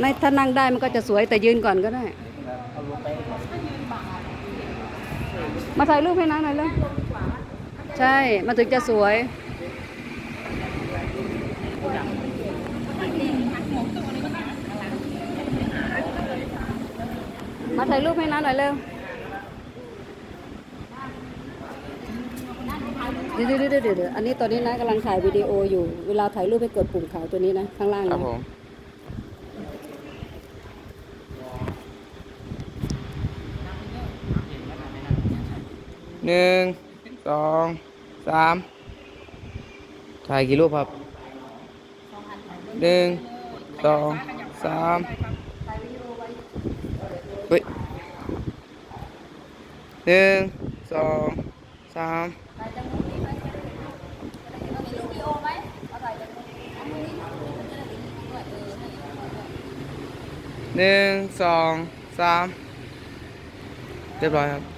ในถ้านั่งได้มันก็จะสวยแต่ยืนก่อนก็ได้ มาถ่ายรูปให้น้าหน่อยเร็วใช่มาถึงจะสวย มาถ่ายรูปให้น้าหน่อยเร็วเดี๋ยวเดี๋ยวเดี๋ยวอันนี้ตอนนี้นะกำลังถ่ายวิดีโออยู่ เวลาถ่ายรูปให้กดปุ่มขาวตัวนี้นะ ข้างล่างครับผม หนึ่งสองสามถ่ายกี่รูปครับหนึ่งสองสามเฮ้ยหนึ่งสองสามหนึ่งสองสามเรียบร้อยครับ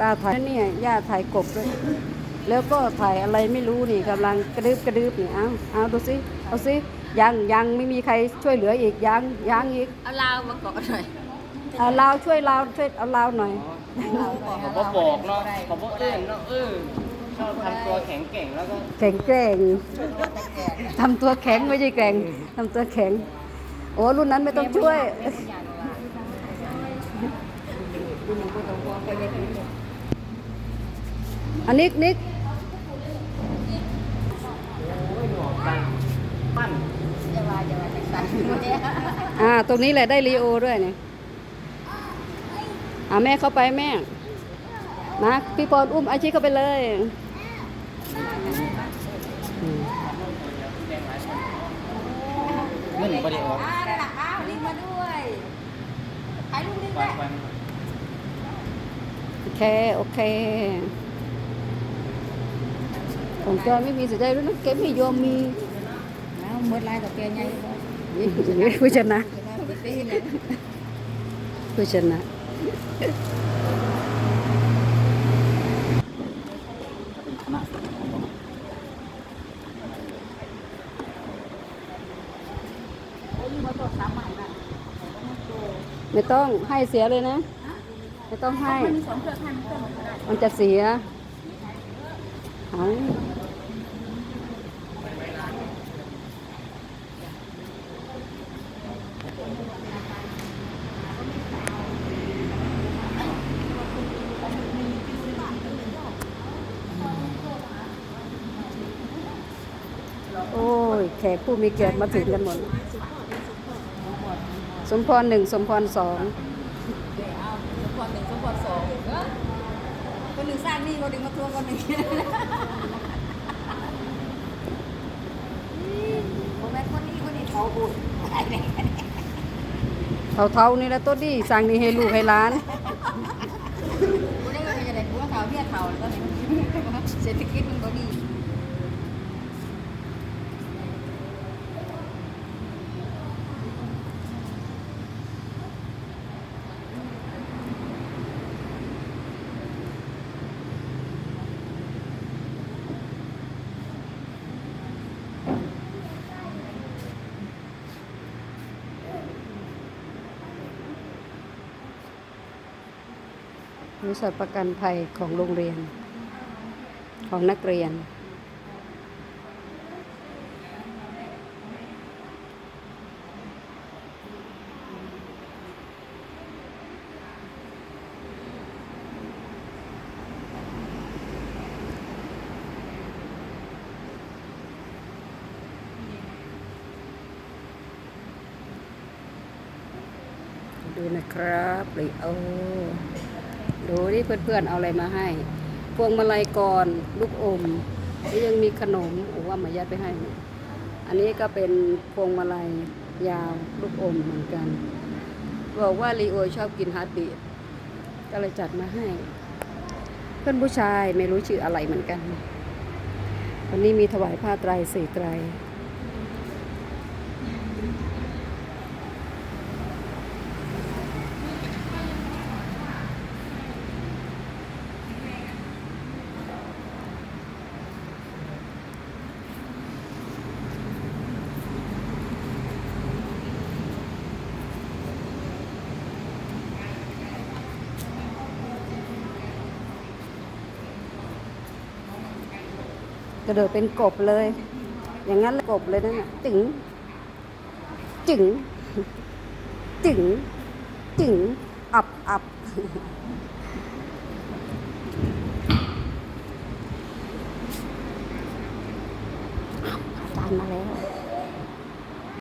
ตาถ่ายเนี่ยย่าถ่ายกบด้วยแล้วก็ถ่ายอะไรไม่รู้นี่กำลังกระดึบกระดึบนี่เอาเอาดูสิเอาสิยังยังไม่มีใครช่วยเหลืออีกยังยังอีกเอาลาวมาเกาะหน่อยเอาลาวช่วยลาวช่วยเอาลาวหน่อยเขาก็บอกเนาะเขาก็เอื้อนเนาะเออชอบทำตัวแข็งแกร่งแล้วก็แข็งแกร่งทำตัวแข็งไม่ใช่แกร่งทำตัวแข็ง โอ้รุ่นนั้นไม่ต้องช่วย อันนิกนิกปั้นจะว่าจะว่าจังสันอ่า ตรงนี้แหละได้รีโอด้วยเนี่ยอ่าแม่เข้าไปแม่นะพี่ปอนอุ้มอาชีเข้าไปเลยอืมเงินบ่ได้ออกอ้าวนั่นน่ะอ้าวลิงมาด้วยถ่ายรูปลิงปล่ด้อวยยปล่อยโอ เค โอเค ของจอยไม่มีเสียใจด้วยนะเก็บไม่ยอมมีอ้าวหมดลายกับแกใหญ่บ่นี่ผู้ชนะไปปีนเลยผู้ชนะไม่ต้องให้เสียเลยนะ ไม่ต้องให้สองเครือพันเครื่องก็ได้มันจะเสียเอาโอ้ย แขกผู้มีเกียรติมาถึงกันหมด สมพรหนึ่ง สมพรสองเอาสม พรหนึ่งสองคนหนึ่งสร้างหนี่คนหนึ่งมาทวงคนหนึ่งผมแม่คนนี้คนนี้เขาบุญเท่าๆนี่แหละตัวนี่สั่งนี่ให้ลูกให้หล้านคนนี้ก็จะได้ผัวเขาเมียเขาแล้วนี้เศรษฐกิจมันก็ดี บริษัทประกันภัยของโรงเรียน ของนักเรียน ดูนะครับริโอ ดูนี่เพื่อนๆเอาอะไรมาให้ พวงมาลัยก่อนลูกอมแล้วยังมีขนมโอ้ว่ามายัดไปให้ อันนี้ก็เป็นพวงมาลัยยาวลูกอมเหมือนกัน บอกว่าลีโอชอบกินฮาร์ดบีทก็เลยจัดมาให้ เพื่อนผู้ชายไม่รู้ชื่ออะไรเหมือนกัน วันนี้มีถวายผ้าไตรสี่ไตร กระโดดเป็นกบเลย อย่างนั้นกบเลยนั่นน่ะจึงจึงจึงจึงอับอับอาจารย์มาแล้ว